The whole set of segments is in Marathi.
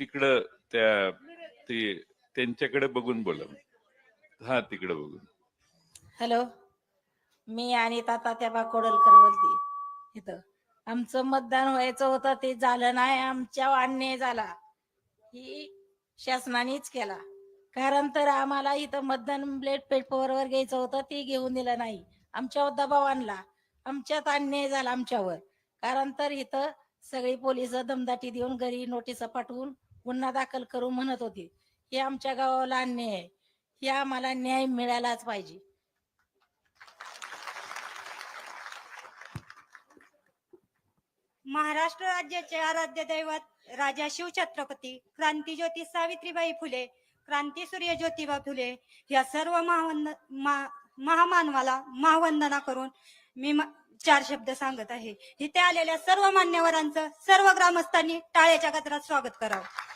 तिकडं त्या ते त्यांच्याकडे बघून बोला. हा तिकडे बघून. हॅलो. मी आणि ताता त्या कोडलकर बोलते इथं. आमचं मतदान व्हायचं होतं ते झालं नाही आमच्या अन्याय झाला. ही शासनानेच केला. कारण तर आम्हाला इथं मतदान ब्लेड पेपरवर घ्यायचं होतं ते घेऊन दिलं नाही. आमच्यावर दबाव आणला. आमच्यात अन्याय झाला आमच्यावर. कारण तर इथं सगळी पोलीस दमदाटी देऊन घरी नोटीस पाठवून गुन्हा दाखल करू म्हणत होती हे आमच्या गावाला अन्याय आहे. हे आम्हाला न्याय मिळालाच पाहिजे. महाराष्ट्र राज्याचे आराध्य दैवत राजा शिवछत्रपती क्रांतीज्योती सावित्रीबाई फुले क्रांती सूर्य ज्योतिबा फुले या सर्व महावंद मा- महामानवाला महावंदना करून मी चार शब्द सांगत आहे. इथे आलेल्या सर्व मान्यवरांचं सर्व ग्रामस्थांनी टाळ्याच्या गजरात स्वागत करावं.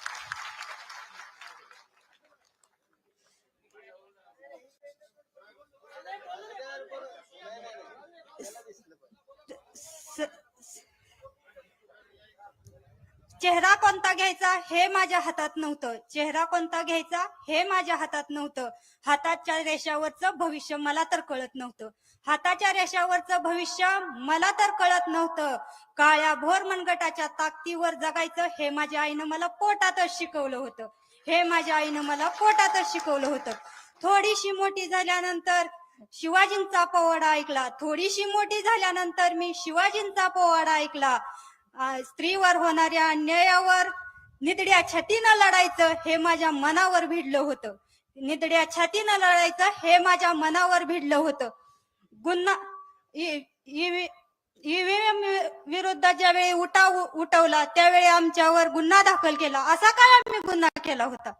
चेहरा कोणता घ्यायचा हे माझ्या हातात नव्हतं. चेहरा कोणता घ्यायचा हे माझ्या हातात नव्हतं. हाताच्या रेषावरचं भविष्य मला तर कळत नव्हतं. हाताच्या रेषावरचं भविष्य मला तर कळत नव्हतं. काळ्या भोर मनगटाच्या ताकदीवर जगायचं हे माझ्या आईनं मला पोटातच शिकवलं होतं. हे माझ्या आईनं मला पोटातच शिकवलं होतं. थोडीशी मोठी झाल्यानंतर शिवाजींचा पोवाडा ऐकला. थोडीशी मोठी झाल्यानंतर मी शिवाजींचा पोवाडा ऐकला. स्त्रीवर होणाऱ्या अन्यायावर निदड्या छातीनं लढायचं हे माझ्या मनावर भिडलं होतं. निदड्या छातीनं लढायचं हे माझ्या मनावर भिडलं होतं. गुन्हा ईव्हीएम विरुद्ध ज्यावेळी उठाव उठवला त्यावेळी आमच्यावर गुन्हा दाखल केला. असा काय आम्ही गुन्हा केला होता.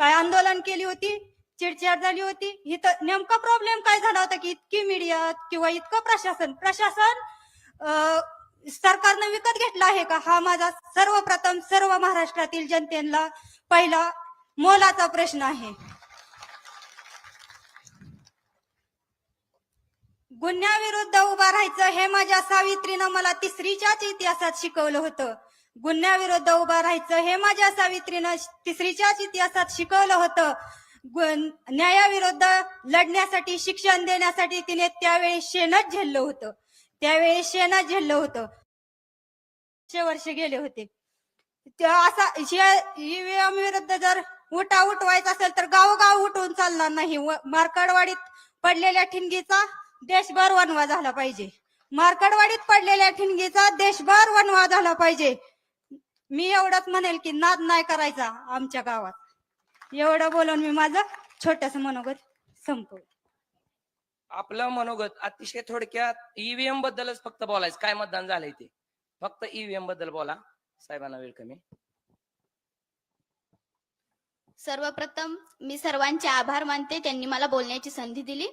काय आंदोलन केली होती चिडचिड झाली होती. इथं नेमका प्रॉब्लेम काय झाला होता की इतकी मीडिया किंवा इतकं प्रशासन प्रशासन सरकारनं विकत घेतला आहे का? हा माझा सर्वप्रथम सर्व महाराष्ट्रातील जनतेला पहिला मोलाचा प्रश्न आहे. गुन्ह्याविरुद्ध उभा राहायचं हे माझ्या सावित्रीनं मला तिसरीच्याच इतिहासात शिकवलं होतं. गुन्ह्याविरुद्ध उभा राहायचं हे माझ्या सावित्रीनं तिसरीच्याच इतिहासात शिकवलं होतं. न्यायाविरुद्ध लढण्यासाठी शिक्षण देण्यासाठी तिने त्यावेळी शेणच झेललं होतं. त्यावेळी शेणा झेललं होतं. वर्ष गेले होते. असा विरुद्ध जर उठा उठवायचा असेल तर गावोगाव उठवून चालणार नाही. व- मार्कडवाडीत पडलेल्या ठिणगीचा देशभर वनवा झाला पाहिजे. मार्कडवाडीत पडलेल्या ठिणगीचा देशभर वनवा झाला पाहिजे. मी एवढंच म्हणेल की नाद नाही करायचा आमच्या गावात. एवढं बोलून मी माझं छोटस मनोगत संपवलं. आपलं मनोगत अतिशय थोडक्यात ईव्हीएम बद्दलच फक्त बोलायचं. काय मतदान झालंय ते? फक्त ईव्हीएमबद्दल बोला. साहेबांना वेळ कमी. सर्वप्रथम मी सर्वांचे आभार मानते. त्यांनी मला बोलण्याची संधी दिली.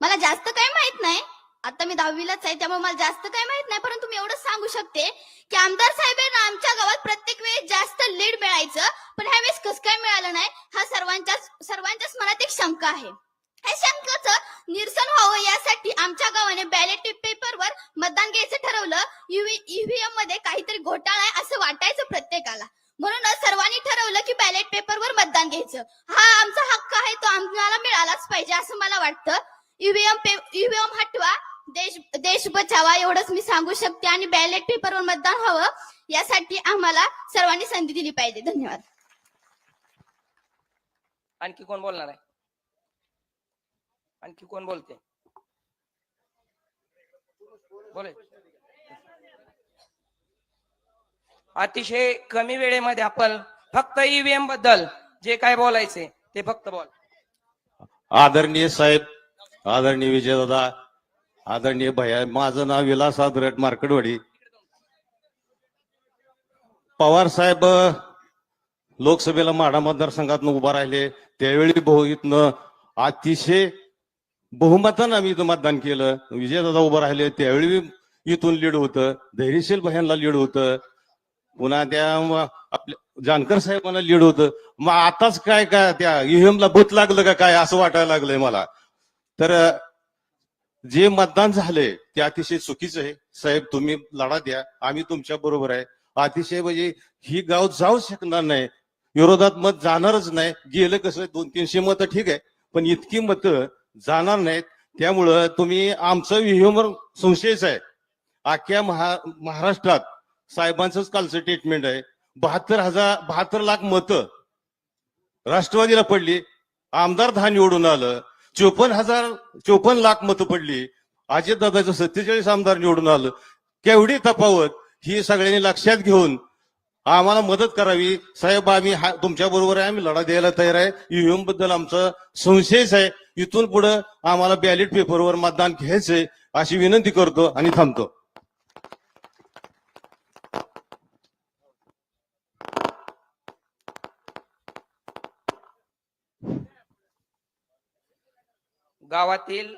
मला जास्त काही माहीत नाही. आता मी दहावीलाच आहे त्यामुळे मला जास्त काही माहीत नाही. परंतु मी एवढंच सांगू शकते की आमदार साहेबांना आमच्या गावात प्रत्येक वेळेस जास्त लीड मिळायचं. पण ह्या वेळेस कसं काय मिळालं नाही हा सर्वांच्याच सर्वांच्याच मनात एक शंका आहे. या निरसन व्हावं यासाठी आमच्या गावाने बॅलेट पेपरवर मतदान घ्यायचं ठरवलं. ईव्हीएममध्ये काहीतरी घोटाळा आहे असं वाटायचं प्रत्येकाला. म्हणूनच सर्वांनी ठरवलं की बॅलेट पेपरवर मतदान घ्यायचं. हा आमचा हक्क आहे तो आम्हाला मिळालाच पाहिजे असं मला वाटतं. ईव्हीएम ईव्हीएम हटवा. देश देश बचावा एवढंच मी सांगू शकते. आणि बॅलेट पेपरवर मतदान व्हावं यासाठी आम्हाला सर्वांनी संधी दिली पाहिजे. धन्यवाद. आणखी कोण बोलणार आहे? आणखी कोण बोलते? बोले. अतिशय कमी वेळेमध्ये आपण फक्त ईव्हीएमबद्दल जे काय बोलायचे ते फक्त बोल. आदरणीय साहेब आदरणीय विजयदादा आदरणीय भैया माझं नाव विलास आदरट मार्कडवाडी. पवार साहेब लोकसभेला माढा मतदारसंघातनं उभा राहिले. त्यावेळी बहु इथनं अतिशय बहुमतानं आम्ही इथं मतदान केलं. विजयदादा उभं राहिले त्यावेळी इथून लीड होतं. धैर्यशील भयांना लीड होतं. पुन्हा त्या आपल्या जानकर साहेबांना लीड होतं. मग आताच काय काय त्या ईव्हीएम भूत लागलं का काय असं वाटायला लागलंय मला. तर जे मतदान झालंय ते अतिशय चुकीचं आहे. साहेब तुम्ही लढा द्या. आम्ही तुमच्या बरोबर आहे. अतिशय म्हणजे ही गाव जाऊ शकणार नाही. विरोधात मत जाणारच नाही. गेलं कसं दोन तीनशे मतं ठीक आहे. पण इतकी मतं जाणार नाहीत. त्यामुळं तुम्ही आमचं ह्युमर संशयच आहे. अख्ख्या महा महाराष्ट्रात साहेबांचंच कालचं ट्रीटमेंट आहे. बहात्तर हजार बहात्तर लाख मतं राष्ट्रवादीला पडली. आमदार दहा निवडून आलं. चोपन्न हजार चोपन्न लाख मतं पडली. अजितदादाचं सत्तेचाळीस आमदार निवडून आलं. केवढी तफावत? ही सगळ्यांनी लक्षात घेऊन आम्हाला मदत करावी. साहेब आम्ही तुमच्या बरोबर आहे. आम्ही लढा द्यायला तयार आहे. ईव्हीएमबद्दल आमचा संशयच आहे. इथून पुढे आम्हाला बॅलेट पेपरवर मतदान घ्यायचंय अशी विनंती करतो आणि थांबतो. गावातील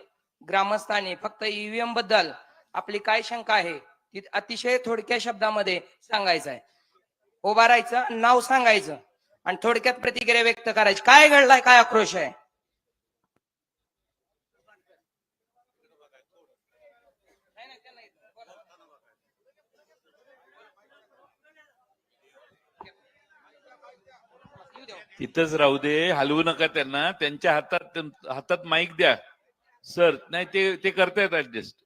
ग्रामस्थांनी फक्त ईव्हीएमबद्दल आपली काय शंका आहे ती अतिशय थोडक्या शब्दामध्ये सांगायचं आहे. उभा राहायचं नाव सांगायचं आणि थोडक्यात प्रतिक्रिया व्यक्त करायची. काय घडलाय काय आक्रोश आहे? तिथंच राहू दे हलवू नका त्यांना त्यांच्या हातात हातात माईक द्या. सर नाही ते ते करतायत ऍडजस्ट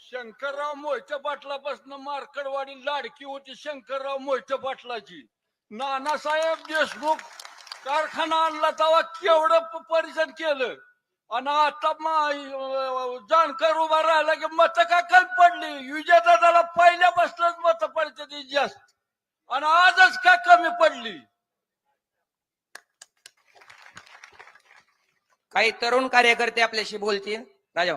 शंकरराव मोहिते पाटलापासून मार्कडवाडी लाडकी होती शंकरराव मोहिते पाटलाची नानासाहेब देशमुख कारखाना आणला तेव्हा केवढं प- परिषद केलं? आणि आता मा- उभा राहिला की मत का कमी पडली? विजयदादाला पहिल्यापासूनच मत पडते ती जास्त. आणि आजच का कमी पडली? काही तरुण कार्यकर्ते आपल्याशी बोलतील. राजा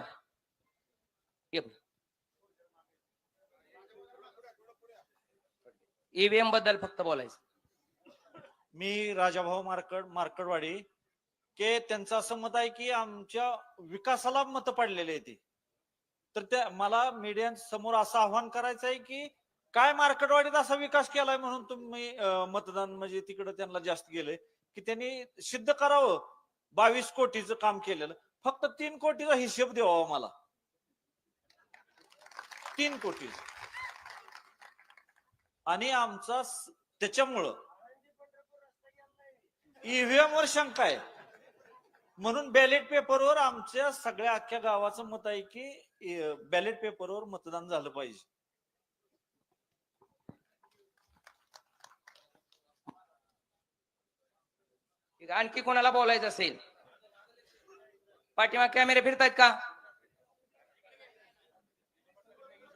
ईव्हीएमबद्दल फक्त बोलायचं. मी राजाभाऊ मार्कड मार्कडवाडी के त्यांचं असं मत आहे की आमच्या विकासाला मत पडलेले आहे ते. तर त्या मला मीडिया समोर असं आव्हान करायचं आहे की काय मार्केटवाडीत असा विकास केलाय म्हणून तुम्ही मतदान म्हणजे तिकडे त्यांना जास्त गेले की त्यांनी सिद्ध करावं. बावीस कोटीचं काम केलेलं. फक्त तीन कोटीचा हिशेब द्यावा हो मला. तीन कोटी आणि आमचा त्याच्यामुळं ईव्हीएम वर शंका आहे. म्हणून बॅलेट पेपरवर आमच्या सगळ्या अख्ख्या गावाचं मत आहे की बॅलेट पेपरवर मतदान झालं पाहिजे. आणखी कोणाला बोलायचं असेल? पाठीमा कॅमेरे फिरतायत का?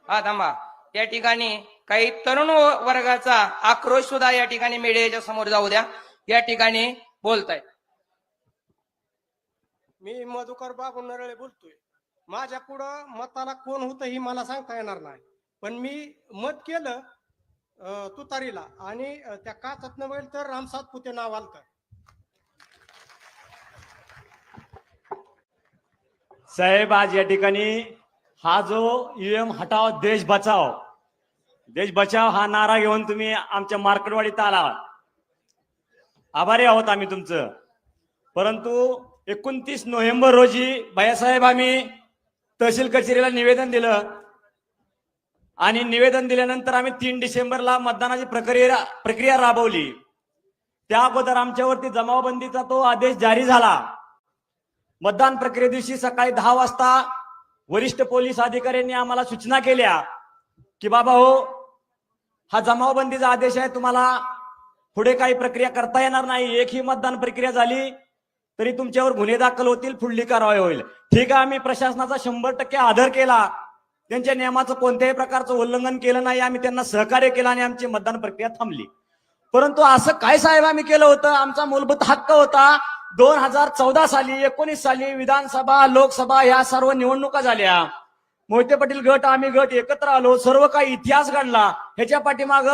हा थांबा. या ठिकाणी काही तरुण वर्गाचा आक्रोश सुद्धा या ठिकाणी मीडियाच्या समोर जाऊ द्या. या ठिकाणी बोलतायत. मी मधुकर बाबू नरळे बोलतोय. माझ्या पुढं मताला कोण होतं ही मला सांगता येणार नाही. पण मी मत केलं तुतारीला आणि त्या काचात नव्हेल तर रामसात पुते नाव आलतं. साहेब आज या ठिकाणी हा जो ईएम हटाव देश बचाव देश बचाव हा नारा घेऊन तुम्ही आमच्या मार्केटवाडीत आला आभारी आहोत आम्ही तुमचं. परंतु एकोणतीस नोव्हेंबर रोजी भैयासाहेब आम्ही तहसील कचेरीला निवेदन दिलं. आणि निवेदन दिल्यानंतर आम्ही तीन डिसेंबरला मतदानाची प्रक्रिया प्रक्रिया राबवली. त्या अगोदर आमच्यावरती जमावबंदीचा तो आदेश जारी झाला. मतदान प्रक्रिये दिवशी सकाळी दहा वाजता वरिष्ठ पोलीस अधिकाऱ्यांनी आम्हाला सूचना केल्या की बाबा हो हा जमावबंदीचा आदेश आहे तुम्हाला पुढे काही प्रक्रिया करता येणार नाही. एक ही मतदान प्रक्रिया झाली तरी तुमच्यावर गुन्हे दाखल होतील पुढली कारवाई होईल. ठीक आहे आम्ही प्रशासनाचा शंभर टक्के आदर केला. त्यांच्या नियमाचं कोणत्याही प्रकारचं उल्लंघन केलं नाही. आम्ही त्यांना सहकार्य केलं आणि आमची मतदान प्रक्रिया थांबली. परंतु असं काय साहेब आम्ही केलं होतं? आमचा मूलभूत हक्क होता दोन हजार चौदा साली एकोणीस साली विधानसभा लोकसभा या सर्व निवडणुका झाल्या. मोहिते पाटील गट आम्ही गट एकत्र आलो सर्व काही इतिहास घडला. ह्याच्या पाठीमाग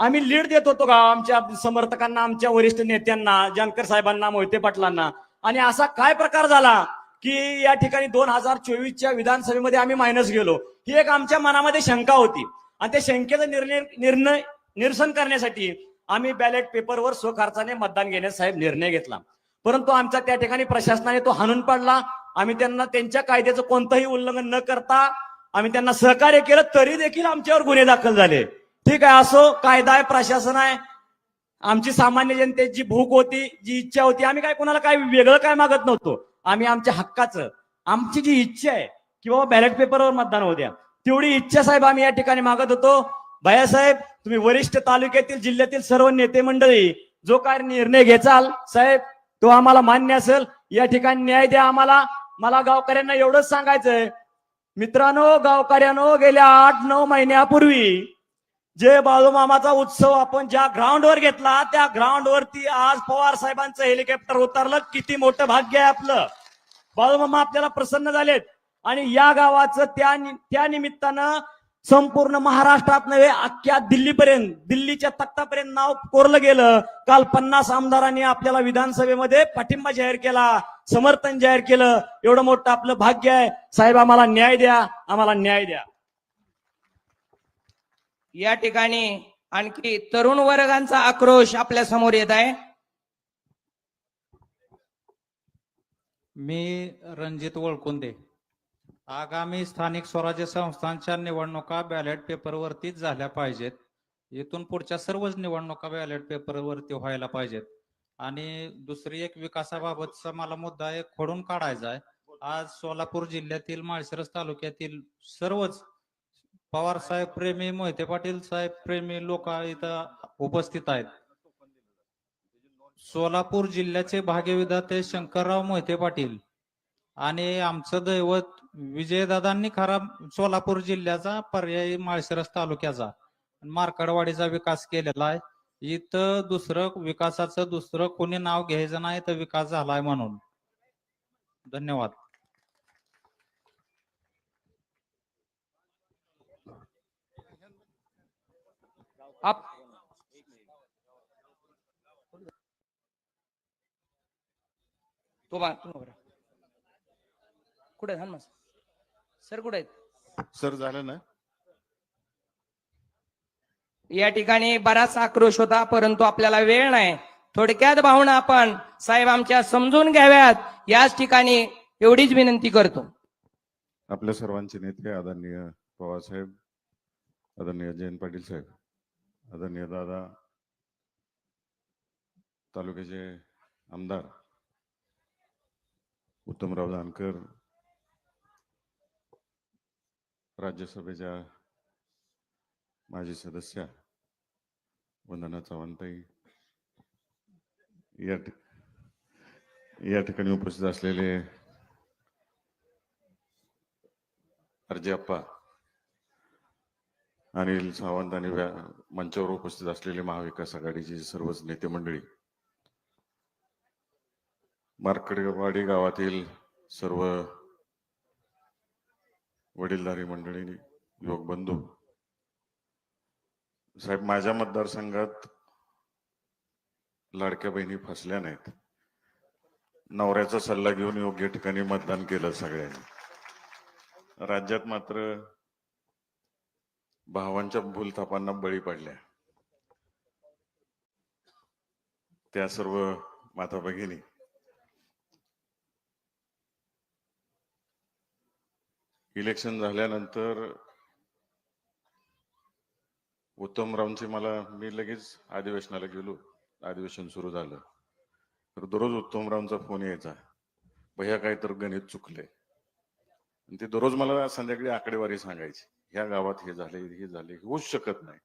आम्ही लीड देत होतो का आमच्या समर्थकांना आमच्या वरिष्ठ नेत्यांना जानकर साहेबांना मोहिते पाटलांना. आणि असा काय प्रकार झाला की या ठिकाणी दोन हजार चोवीसच्या विधानसभेमध्ये आम्ही मायनस गेलो. ही एक आमच्या मनामध्ये शंका होती. आणि त्या शंकेचा निर्णय निर्णय निरसन करण्यासाठी आम्ही बॅलेट पेपरवर स्वखर्चाने मतदान घेण्यास साहेब निर्णय घेतला. परंतु आमचा त्या ठिकाणी प्रशासनाने तो हाणून पाडला. आम्ही त्यांना त्यांच्या कायद्याचं कोणतंही उल्लंघन न करता आम्ही त्यांना सहकार्य केलं तरी देखील आमच्यावर गुन्हे दाखल झाले. ठीक आहे असो कायदा आहे प्रशासन आहे. आमची सामान्य जनतेची भूक होती जी इच्छा होती. आम्ही काय कोणाला काय वेगळं काय मागत नव्हतो. आम्ही आमच्या हक्काचं आमची जी इच्छा आहे की बाबा बॅलेट पेपरवर मतदान होऊ द्या. तेवढी इच्छा साहेब आम्ही या ठिकाणी मागत होतो. भैयासाहेब तुम्ही वरिष्ठ तालुक्यातील जिल्ह्यातील सर्व नेते मंडळी जो काय निर्णय घेचाल साहेब तो आम्हाला मान्य असेल या ठिकाणी न्याय द्या आम्हाला. मला गावकऱ्यांना एवढंच सांगायचंय. मित्रांनो गावकऱ्यानो गेल्या आठ नऊ महिन्यापूर्वी जे बाळूमामाचा उत्सव आपण ज्या ग्राउंडवर घेतला त्या ग्राउंडवरती आज पवार साहेबांचं हेलिकॉप्टर उतरलं. किती मोठं भाग्य आहे आपलं. बाळूमामा आपल्याला प्रसन्न झालेत. आणि या गावाचं त्या त्या निमित्तानं संपूर्ण महाराष्ट्रात नव्हे अख्ख्या दिल्लीपर्यंत दिल्लीच्या तख्तापर्यंत नाव कोरलं गेलं. काल पन्नास आमदारांनी आपल्याला विधानसभेमध्ये पाठिंबा जाहीर केला समर्थन जाहीर केलं. एवढं मोठं आपलं भाग्य आहे. साहेब आम्हाला न्याय द्या. आम्हाला न्याय द्या. या ठिकाणी आणखी तरुण वर्गांचा आक्रोश आपल्यासमोर येत आहे. मी रणजित वळकुंदे. आगामी स्थानिक स्वराज्य संस्थांच्या निवडणुका बॅलेट पेपरवरतीच झाल्या पाहिजेत. इथून पुढच्या सर्वच निवडणुका बॅलेट पेपरवरती व्हायला पाहिजेत. आणि दुसरी एक विकासाबाबतचा मला मुद्दा एक खोडून काढायचा आहे. आज सोलापूर जिल्ह्यातील माळशिरस तालुक्यातील सर्वच पवार साहेब प्रेमी मोहिते पाटील साहेब प्रेमी लोक इथं उपस्थित आहेत. सोलापूर जिल्ह्याचे भाग्यविधाते शंकरराव मोहिते पाटील आणि आमचं दैवत विजयदादांनी खरा सोलापूर जिल्ह्याचा पर्यायी माळशिरस तालुक्याचा मार्कडवाडीचा विकास केलेला आहे. इथं दुसरं विकासाचं दुसरं कोणी नाव घ्यायचं नाही तर विकास झालाय म्हणून. धन्यवाद. आप तो बा कुठे आहे? सर कुठे आहेत? सर झालं ना. या ठिकाणी बराच आक्रोश होता परंतु आपल्याला वेळ नाही. थोडक्यात भावना आपण साहेब आमच्या समजून घ्याव्यात याच ठिकाणी एवढीच विनंती करतो. आपल्या सर्वांचे नेते आदरणीय पवारसाहेब आदरणीय जयंत पाटील साहेब आदरणीय दादा तालुक्याचे आमदार उत्तमराव जानकर राज्यसभेच्या माजी सदस्य वंदना चव्हाणताई या या ठिकाणी उपस्थित असलेले अर्जप्पा अनिल सावंत आणि व्या- मंचावर उपस्थित असलेले महाविकास आघाडीचे सर्वच नेते मंडळी मार्कडवाडी गावातील सर्व वडीलधारी मंडळी युवक बंधू. साहेब माझ्या मतदारसंघात लाडक्या बहिणी फसल्या नाहीत. नवऱ्याचा सल्ला घेऊन योग्य ठिकाणी मतदान केलं सगळ्यांनी. राज्यात मात्र भावांच्या भूलथापांना बळी पडल्या. त्या सर्व माता भगिनी इलेक्शन झाल्यानंतर उत्तमरावची मला मी लगेच अधिवेशनाला गेलो. अधिवेशन सुरू झालं. तर दररोज उत्तमरावचा फोन यायचा. भैया काय तर गणित चुकले आणि ते दररोज मला संध्याकाळी आकडेवारी सांगायची. ह्या गावात हे झाले हे झाले होऊच शकत नाही.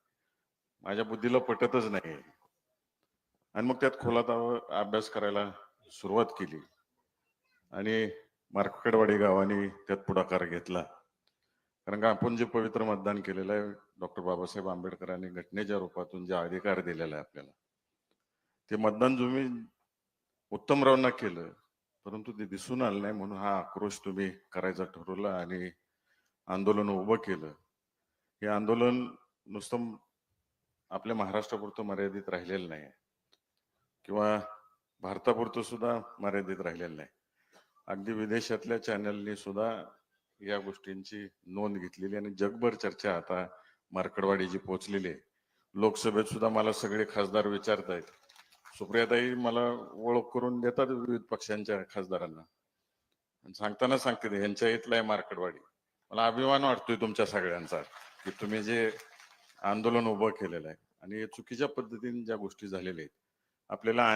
माझ्या बुद्धीला पटतच नाही आणि मग त्यात खोलात अभ्यास करायला सुरुवात केली. आणि मार्कडवाडी गावाने त्यात पुढाकार घेतला. कारण का आपण जे पवित्र मतदान केलेलं आहे डॉक्टर बाबासाहेब आंबेडकरांनी घटनेच्या रूपातून जे अधिकार दिलेला आहे आपल्याला ते मतदान तुम्ही उत्तमरावांना केलं परंतु ते दिसून आलं नाही म्हणून हा आक्रोश तुम्ही करायचा ठरवला आणि आंदोलन उभं केलं. हे आंदोलन नुसतं आपल्या महाराष्ट्रापुरतं मर्यादित राहिलेलं नाही. किंवा भारतापुरतं सुद्धा मर्यादित राहिलेलं नाही. अगदी विदेशातल्या चॅनलनी सुद्धा या गोष्टींची नोंद घेतलेली आणि जगभर चर्चा आता मार्कडवाडीची पोहोचलेली आहे. लोकसभेत सुद्धा मला सगळे खासदार विचारतायत सुप्रियाताई मला ओळख करून देतात विविध पक्षांच्या खासदारांना. सांगताना सांगते यांच्या इथला आहे मार्कडवाडी. मला अभिमान वाटतोय तुमच्या सगळ्यांचा की तुम्ही जे आंदोलन उभं केलेलं आहे आणि चुकीच्या पद्धतीने ज्या गोष्टी झालेल्या आहेत आपल्याला